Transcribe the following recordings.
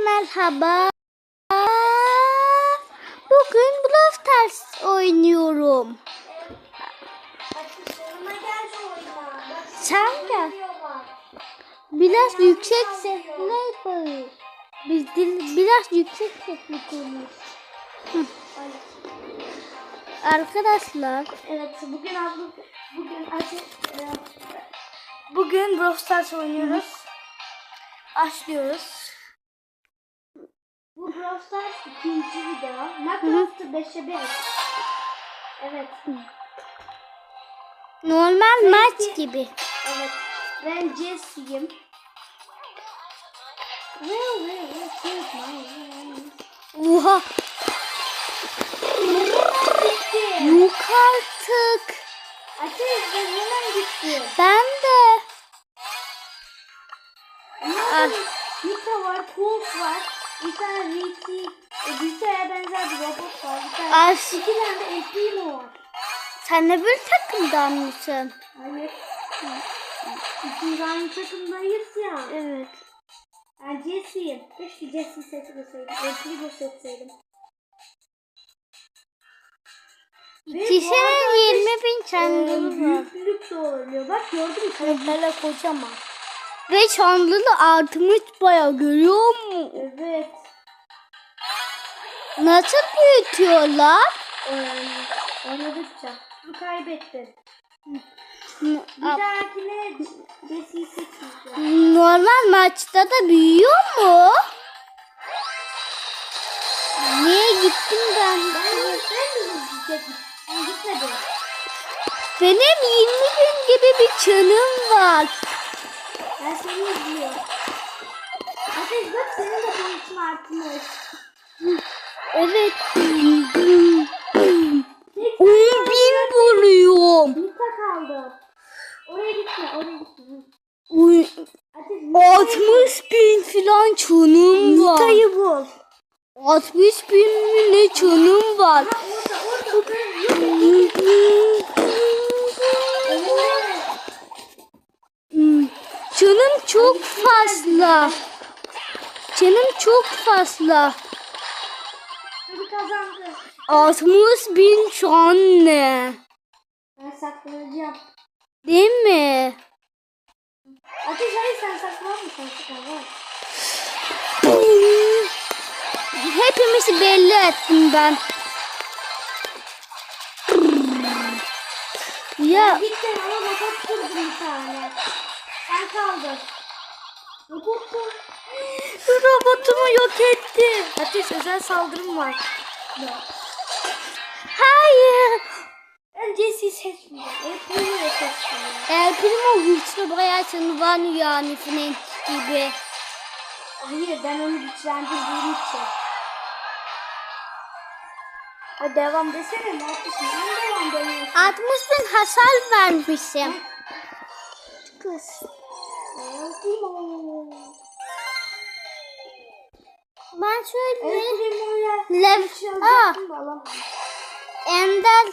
merhaba. Bugün Brawl Stars oynuyorum. Sen gel. Biraz yüksek sesle konuş. Biz dil- biraz yüksek sesle konuş. Arkadaşlar Evet bugün abla bugün bugün Brawl Stars oynuyoruz. Başlıyoruz. Bu Brawl Stars ikinci video. Minecraft'ı 5'e 5. Evet. normal maç gibi. Evet. Ben Jesse'yim. Oha yok artık. Ateş ben hemen gittim. Ben de. Ah. Nita var, Colt var, bir tane Ricky, e, Rita'ya benzer bir robot var, bir tane, Ay, iki tane de El Primo var. sen de bir takımdan mısın? Hayır. İkimiz aynı takımdayız ya. Evet. Ben Jesse'yim. Keşke Jesse seçmeseydim. El Primo seçseydim. Arada 20 bin Ee, çanlı var. büyüklük de oluyor. Bak gördün mü? Karakterler kocaman. Ve da artmış baya görüyor musun? Evet. Nasıl büyütüyorlar? Ee, oynadıkça. Bu kaybettin. Bir dahakine Jesse'yi seçmeyeceğim. Normal maçta da büyüyor mu? Niye gittim ben? Ben sen mi? Ben gitmedim. Benim 20 bin gibi bir çanım var. Ben seni izliyorum. Ateş bak senin de boyutun artmış. Evet. 10 bin buluyorum. Nita kaldı. Oraya gitme, oraya gitme. Oy, Ateş Nita'yı 60 bin filan çanım var. Nita'yı bul. 60 bin mi ne çanım var. Ha orada, orada. Yok. Canım çok fazla. Canım çok fazla. Kazandı. 60 bin şu an ne? Ben saklanacağım. Değil mi? Ateş hayır sen saklanma. Hepimizi belli ettim ben. Ya Gittin ama robot kurdun bir tane. Robot kur. robotumu yok etti. Ateş özel saldırım var. Hayır. Ben Jesse'yi seçmeyeceğim. Hep bunu seçmeyeceğim. El Primo güçlü bayağı canı var yani Frank gibi. Hayır ben onu güçlendirdiğim için. O devam desene ne yapıyorsun? Ben devam demiyorsun. 60 bin hasar vermişim. Kız. Primo. Ben şöyle Lev şey Aa. Ender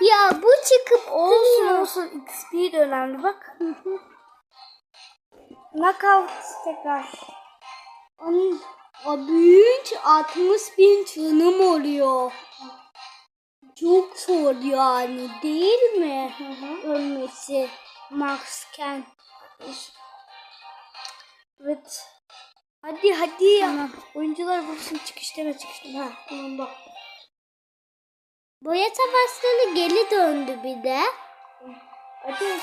Ya bu çıkıp Olsun olsun XP de önemli bak. Knockout tekrar. Onun o büyük 60 bin canım oluyor. Çok zor yani değil mi? Ölmesi Maxken. Evet. Hadi hadi. Tamam. Oyuncular bulsun çıkış deme çıkış deme. Ha tamam bak. Boya savaşları geri döndü bir de. Ateş.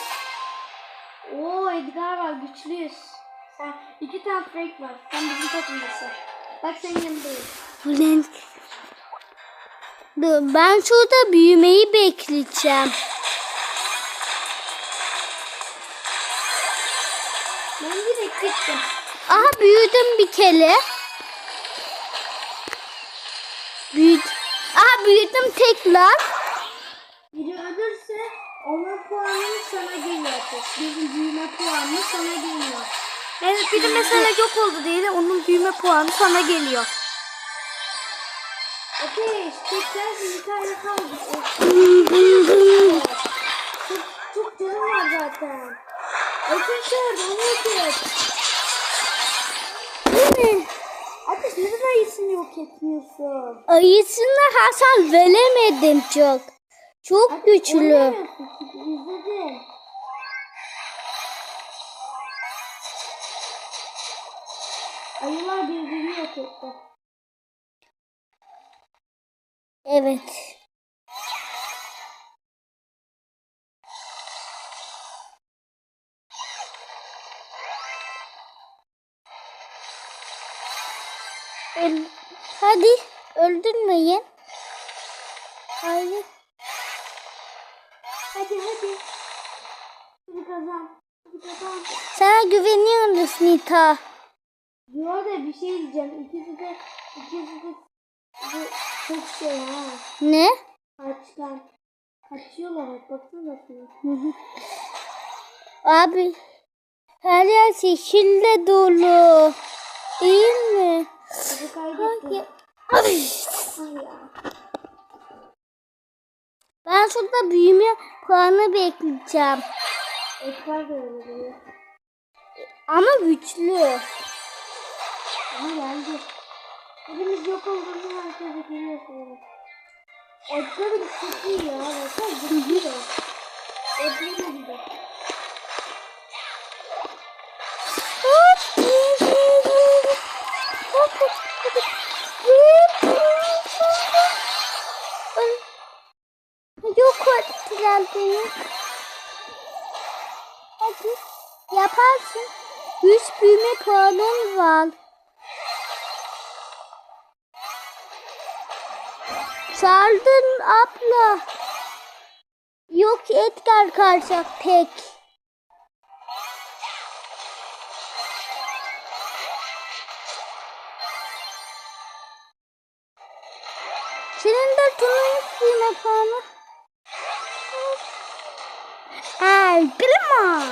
Oo Edgar var güçlüyüz. Sen iki tane Frank var. Sen bizim takımdasın. Bak senin yanındayım. Frank. Ben şurada büyümeyi bekleyeceğim. Ben direkt gittim. Aha büyüdüm bir kere. Büyüdüm. Aha büyüdüm tekrar. Biri ölürse onun puanı sana geliyor. Bizim büyüme puanı sana geliyor. Evet biri mesela yok oldu diyelim onun büyüme puanı sana geliyor. Ateş tekrar bir tane kaldı. Çok, çok canım var zaten. Arkadaşlar onu yok et. Değil mi? Ateş neden ayısını yok etmiyorsun? Ayısına hasar veremedim çok. Çok güçlü. Oynamıyorsun çünkü izledim. Ayılar birbirini yok etti. Evet. Öl Hadi öldürmeyin. Hayır. Hadi hadi. Hadi kazan. Hadi kazan. Sana güveniyoruz Nita. Diyor da bir şey diyeceğim. İkisi de ikisi de bu çok şey ha. Ne? Kaçtan. Kaçıyorlar bak baksana hı. Abi her yer yeşille dolu. Değil mi? Ay. Ay. Ben şurada büyüme puanı bekleyeceğim. Ekber de öyle. Ama güçlü. Ama geldi. Elimiz yok olduğunu herkese geliyor sonra. De çok iyi ya. Baksana güçlü de. Ekber de. Yok ettiler beni. Hadi yaparsın. Yüz büyüme puanın var. Saldın abla. Yok Edgar kalacak pek. Senin de tunayı büyüme puanı. El primo.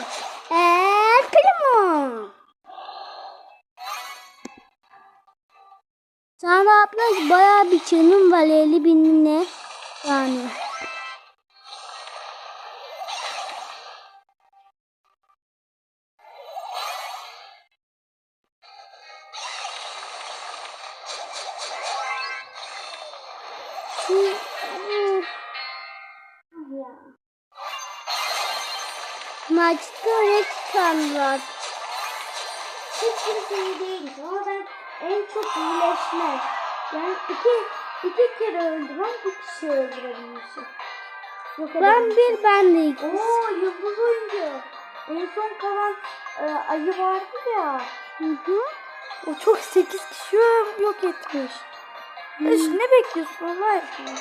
El primo. Sana abla bayağı bir canım var 50 bin ne yani. Ya. Maçta öne çıkan var. Hiçbir şey değil. Ama ben en çok iyileşme. Yani iki, iki kere öldürmem bir kişi öldürebilmişim. Yok Ben bir ben de. Oo yıldız oyuncu. En son kalan e, ayı vardı ya. Hı hı. O çok 8 kişi yok etmiş. Hmm. ne bekliyorsun Allah aşkına?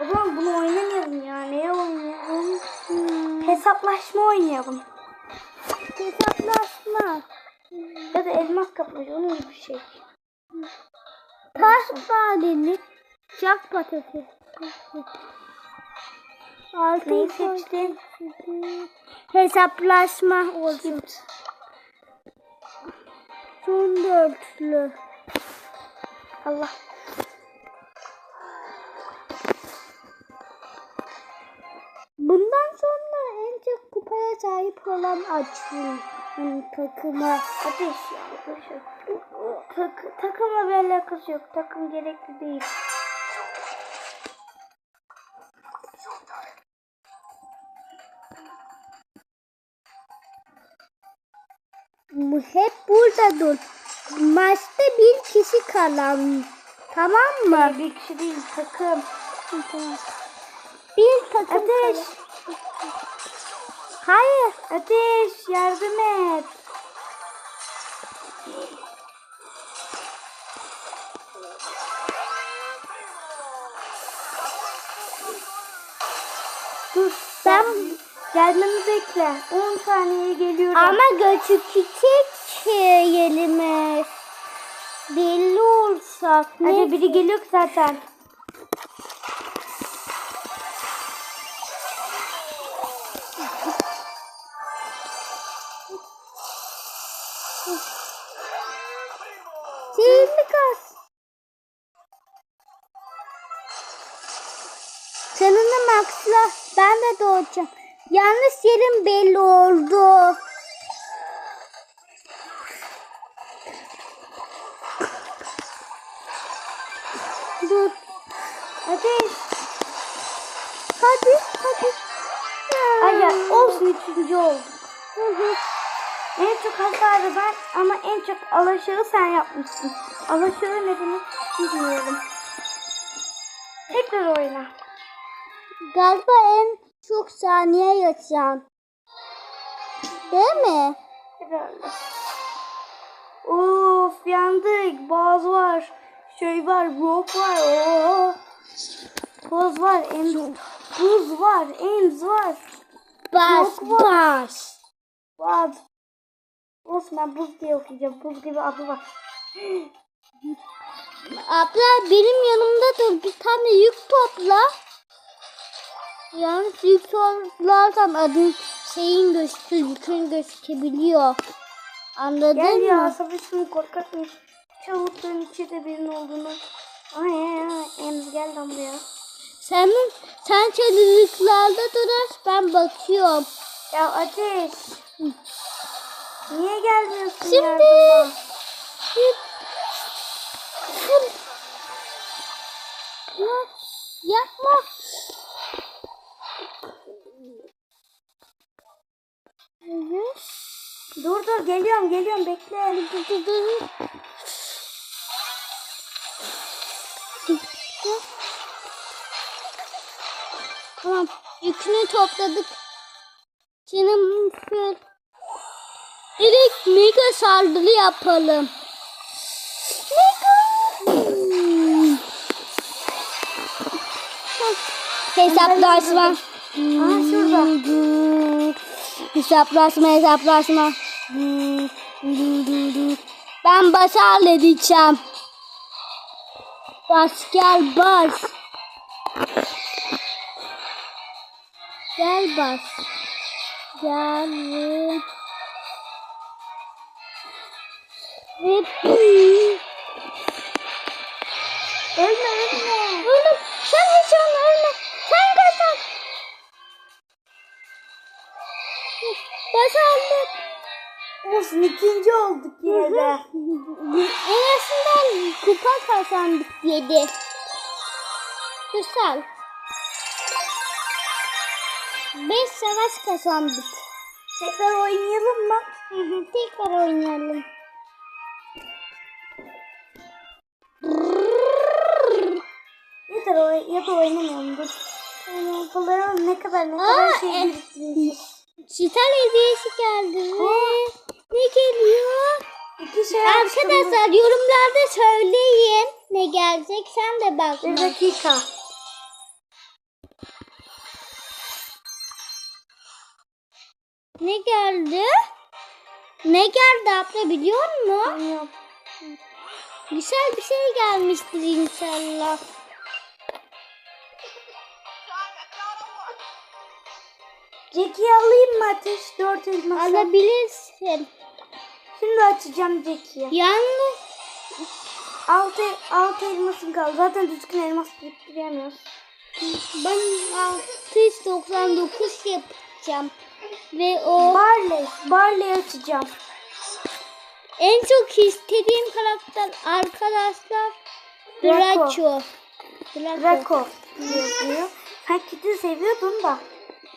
O zaman bunu oynamayalım ya. Neye oynayalım? Hmm. Hesaplaşma oynayalım. Hesaplaşma. Ya da elmas kapmaca onun gibi bir şey. Taş badeli. Çak patates. Altın Neyi koy- seçtin? Hesaplaşma olsun. Son dörtlü. Allah. Bundan sonra en çok kupaya sahip olan açsın. Takıma. Ateş ya. arkadaşlar. Tak, takımla bir alakası yok. Takım gerekli değil. Hep burada dur. Maçta bir kişi kalan. Tamam mı? Bir kişi değil takım. Tamam. Bir takım Ateş. kalan. Hayır. Ateş yardım et. Dur Ben gelmemi bekle. 10 saniye geliyorum. ama göçükecek yerimiz. Belli olsak. Hadi biri geliyor zaten. Dur. Hadi. Hadi hadi. Ay ya olsun üçüncü olduk. Hı hı. En çok hasarı ben ama en çok alaşağı sen yapmışsın. Alaşağı ne demek bilmiyorum. Tekrar oyna. Galiba en çok saniye yaşayan. Değil mi? Herhalde. Of yandık. Boğaz var. Şey var. Rock var. Oo. Toz var. Em buz var. Ems var. Bas Yok var. bas. Boğaz. Olsun ben buz diye okuyacağım. Buz gibi adı var. Abla benim yanımda dur bir tane yük topla. Yalnız yük toplarsam adın şeyin gözükür, yükün gözükebiliyor. Anladın Gel ya mı? savaşın korkak mı? Çabukların içinde birinin olduğunu. Ay ay ay. Ems gel lan buraya. Sen, sen çalılıklarda dur ben bakıyorum. Ya Ateş. Niye gelmiyorsun Şimdi. yardıma? Ya, yapma. Dur dur geliyorum geliyorum bekle. Dur dur dur. Tamam. Yükünü topladık. Canım full. Direkt mega saldırı yapalım. Mega. Hesaplaşma. Aa şurada. Hesaplaşma hesaplaşma. Ben baş halledeceğim. Bas gel bas. Gel bas. Gel ve... Ve... Ölme ölme. Oğlum Olsun ikinci olduk yine de. En azından kupa kazandık yedi. Güzel. Beş savaş kazandık. Tekrar oynayalım mı? Hı hı, Tekrar oynayalım. Yeter o ya da oynamayalım dur. Oynayalım ne kadar ne kadar Aa, şey e- biriktirmişiz. Çital hediyesi geldi. Ve ne geliyor? İki şey. Arkadaşlar yorumlarda söyleyin ne gelecek sen de bak. Bir dakika. Ne geldi? Ne geldi abla biliyor musun? Bilmiyorum. Güzel bir şey gelmiştir inşallah. Jackie'yi alayım mı Ateş? Dört elması. Alabilirsin. Şimdi açacağım Jackie'yi. Yalnız Altı, altı elmasım kaldı. Zaten düzgün elmas biriktiremiyoruz. ben 699 yapacağım. Ve o Barley. Barley açacağım. en çok istediğim karakter arkadaşlar Draco. Draco. Draco. Yazıyor. Sen Kit'i seviyordun da.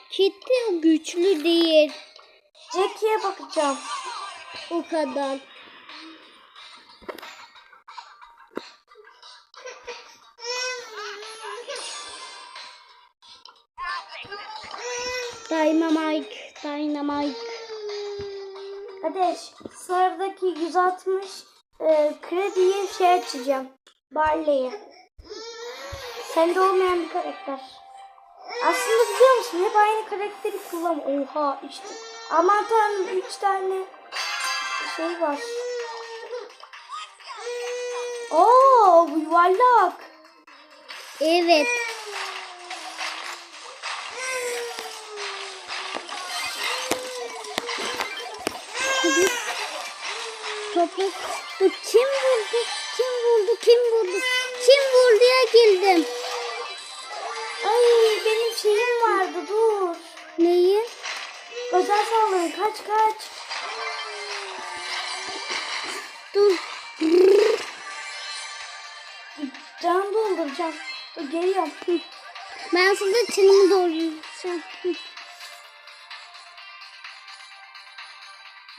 Kitty güçlü değil. Jackie'ye bakacağım. O kadar. Dynamite, Dynamite. Ateş. Sıradaki 160 e, krediye şey açacağım. Barley'i. Sende olmayan bir karakter. Aslında biliyor musun hep aynı karakteri kullan. Oha işte. Aman tanrım 3 tane şey var. Oo bu yuvarlak. Evet. Toprak. Bu kim vurdu? Kim vurdu? Kim vurdu? Kim vurduya girdim. Ay benim şeyim vardı dur. Neyi? Özel saldırı kaç kaç. Dur. Can dolduracağım. Dur geliyorum. Ben size çınımı doğrayacağım. Hı.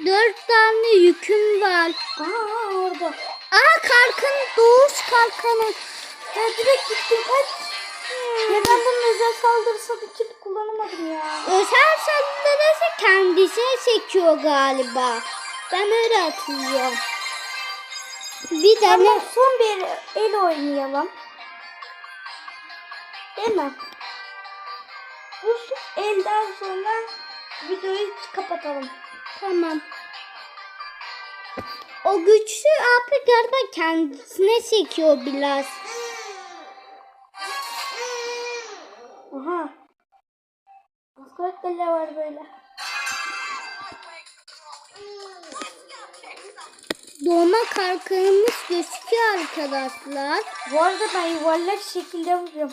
Dört tane yüküm var. Aa orada. Aa kalkan doğuş kalkanı. Ya direkt gittim kaç. Ya ben bunun özel saldırısı bir kullanamadım ya. Özel saldırısı kendisine çekiyor galiba. Ben öyle hatırlıyorum. Bir tane Tamam son bir el oynayalım. Değil mi? Bu elden sonra videoyu kapatalım. tamam. O güçlü abi galiba kendisine çekiyor biraz. Aha. Karakterler var böyle. Doğma kalkanımız gözüküyor arkadaşlar. Bu arada ben yuvarlak şekilde vuruyorum.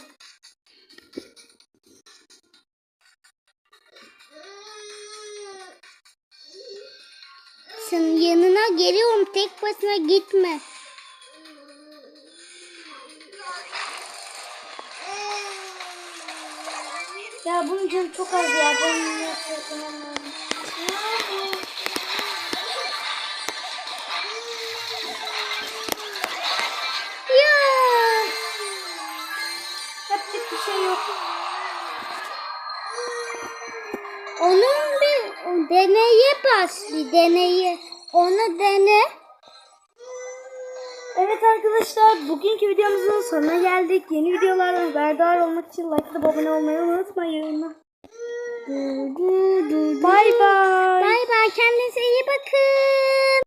Senin yanına geliyorum tek başına gitme. Ya bunun canı çok az ya. Ben bugünkü videomuzun sonuna geldik. Yeni videolardan haberdar olmak için like atıp abone olmayı unutmayın. Bay bay. Bay bay kendinize iyi bakın.